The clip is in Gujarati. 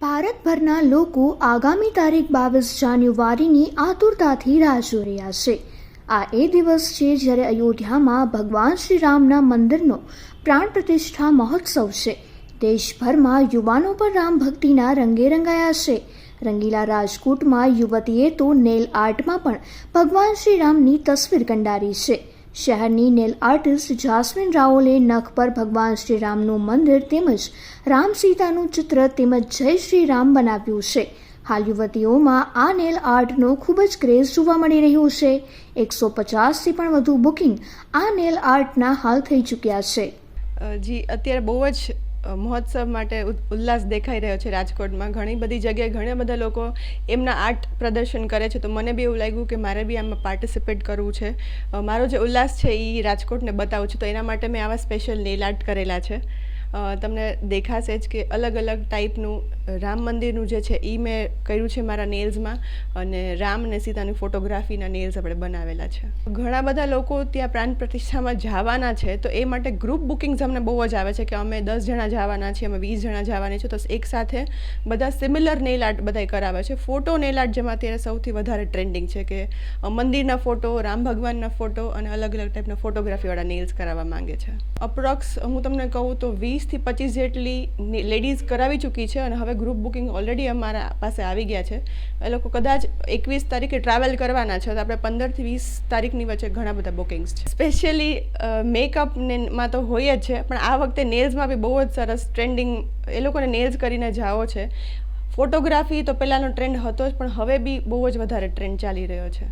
ભારતભરના લોકો આગામી તારીખ બાવીસ જાન્યુઆરીની આતુરતાથી રાહ જોઈ રહ્યા છે. આ એ દિવસ છે જ્યારે અયોધ્યામાં ભગવાન શ્રી રામના મંદિરનો પ્રાણ પ્રતિષ્ઠા મહોત્સવ છે. દેશભરમાં યુવાનો પણ રામ ભક્તિના રંગે રંગાયા છે. રંગીલા રાજકોટમાં યુવતીએ તો નેલ આર્ટમાં પણ ભગવાન શ્રી રામની તસવીર કંડારી છે. શહેરની નેલ આર્ટિસ્ટ જાસ્મિન રાઓલે નખ પર ભગવાન શ્રી રામનું મંદિર તેમજ રામ સીતાનું ચિત્ર તેમજ જય શ્રી રામ બનાવ્યું છે. હાલ યુવતીઓમાં આ નેલ આર્ટનો ખૂબ જ ક્રેઝ જોવા મળી રહ્યો છે. એકસો પચાસથી પણ વધુ બુકિંગ આ નેલ આર્ટના હાલ થઈ ચૂક્યા છે. જી, અત્યારે બહુ જ મહોત્સવ માટે ઉલ્લાસ દેખાઈ રહ્યો છે રાજકોટમાં. ઘણી બધી જગ્યાએ ઘણા બધા લોકો એમના આર્ટ પ્રદર્શન કરે છે. તો મને બી એવું લાગ્યું કે મારે બી આમાં પાર્ટિસિપેટ કરવું છે. મારો જે ઉલ્લાસ છે એ રાજકોટને બતાવું છું. તો એના માટે મેં આવા સ્પેશિયલ નેલ આર્ટ કરેલા છે. તમને દેખાશે જ કે અલગ અલગ ટાઈપનું રામ મંદિરનું જે છે એ મેં કર્યું છે મારા નેલ્સમાં અને રામ અને સીતાની ફોટોગ્રાફીના નેલ્સ આપણે બનાવેલા છે. ઘણા બધા લોકો ત્યાં પ્રાણ પ્રતિષ્ઠામાં જવાના છે તો એ માટે ગ્રુપ બુકિંગ્સ અમને બહુ જ આવે છે કે અમે દસ જણા જવાના છીએ, અમે વીસ જણા જવાની છીએ તો એક સાથે બધા સિમિલર નેલ આર્ટ બધાય કરાવે છે. ફોટો નેલ આર્ટ જેમાં અત્યારે સૌથી વધારે ટ્રેન્ડિંગ છે કે મંદિરના ફોટો રામ ભગવાનના ફોટો અને અલગ અલગ ટાઈપના ફોટોગ્રાફીવાળા નેલ્સ કરાવવા માંગે છે. અપ્રોક્સ હું તમને કહું તો વીસથી પચીસ જેટલી લેડીઝ કરાવી ચૂકી છે અને હવે ગ્રુપ બુકિંગ ઓલરેડી અમારા પાસે આવી ગયા છે. એ લોકો કદાચ એકવીસ તારીખે ટ્રાવેલ કરવાના છે, તો આપણે પંદરથી વીસ તારીખની વચ્ચે ઘણા બધા બુકિંગ્સ છે. સ્પેશિયલી મેકઅપ ને માં તો હોય જ છે, પણ આ વખતે નેલ્સમાં બી બહુ જ સરસ ટ્રેન્ડિંગ એ લોકોને નેલ્સ કરીને જાઓ છે. ફોટોગ્રાફી તો પહેલાંનો ટ્રેન્ડ હતો જ, પણ હવે બી બહુ જ વધારે ટ્રેન્ડ ચાલી રહ્યો છે.